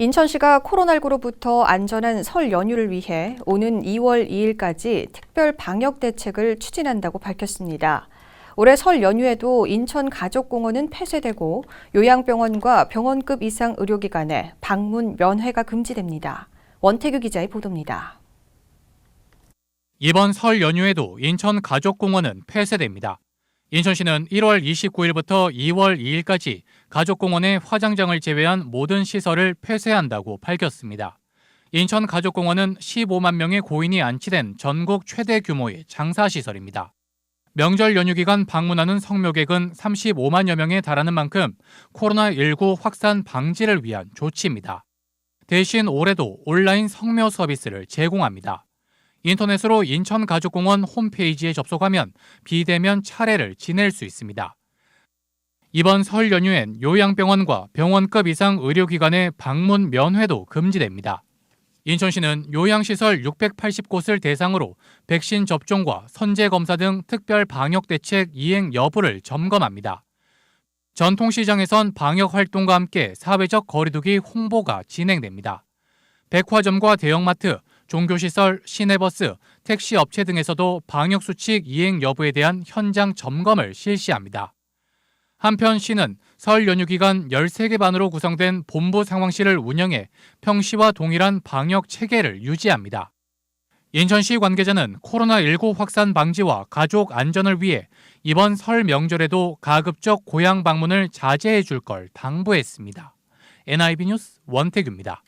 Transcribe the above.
인천시가 코로나19로부터 안전한 설 연휴를 위해 오는 2월 2일까지 특별 방역 대책을 추진한다고 밝혔습니다. 올해 설 연휴에도 인천 가족공원은 폐쇄되고 요양병원과 병원급 이상 의료기관에 방문 면회가 금지됩니다. 원태규 기자의 보도입니다. 이번 설 연휴에도 인천 가족공원은 폐쇄됩니다. 인천시는 1월 29일부터 2월 2일까지 가족공원의 화장장을 제외한 모든 시설을 폐쇄한다고 밝혔습니다. 인천 가족공원은 15만 명의 고인이 안치된 전국 최대 규모의 장사시설입니다. 명절 연휴 기간 방문하는 성묘객은 35만여 명에 달하는 만큼 코로나19 확산 방지를 위한 조치입니다. 대신 올해도 온라인 성묘 서비스를 제공합니다. 인터넷으로 인천가족공원 홈페이지에 접속하면 비대면 차례를 지낼 수 있습니다. 이번 설 연휴엔 요양병원과 병원급 이상 의료기관의 방문 면회도 금지됩니다. 인천시는 요양시설 680곳을 대상으로 백신 접종과 선제 검사 등 특별 방역 대책 이행 여부를 점검합니다. 전통시장에선 방역 활동과 함께 사회적 거리두기 홍보가 진행됩니다. 백화점과 대형마트, 종교시설, 시내버스, 택시 업체 등에서도 방역수칙 이행 여부에 대한 현장 점검을 실시합니다. 한편 시는 설 연휴 기간 13개 반으로 구성된 본부 상황실을 운영해 평시와 동일한 방역 체계를 유지합니다. 인천시 관계자는 코로나19 확산 방지와 가족 안전을 위해 이번 설 명절에도 가급적 고향 방문을 자제해 줄 걸 당부했습니다. NIB 뉴스 원태규입니다.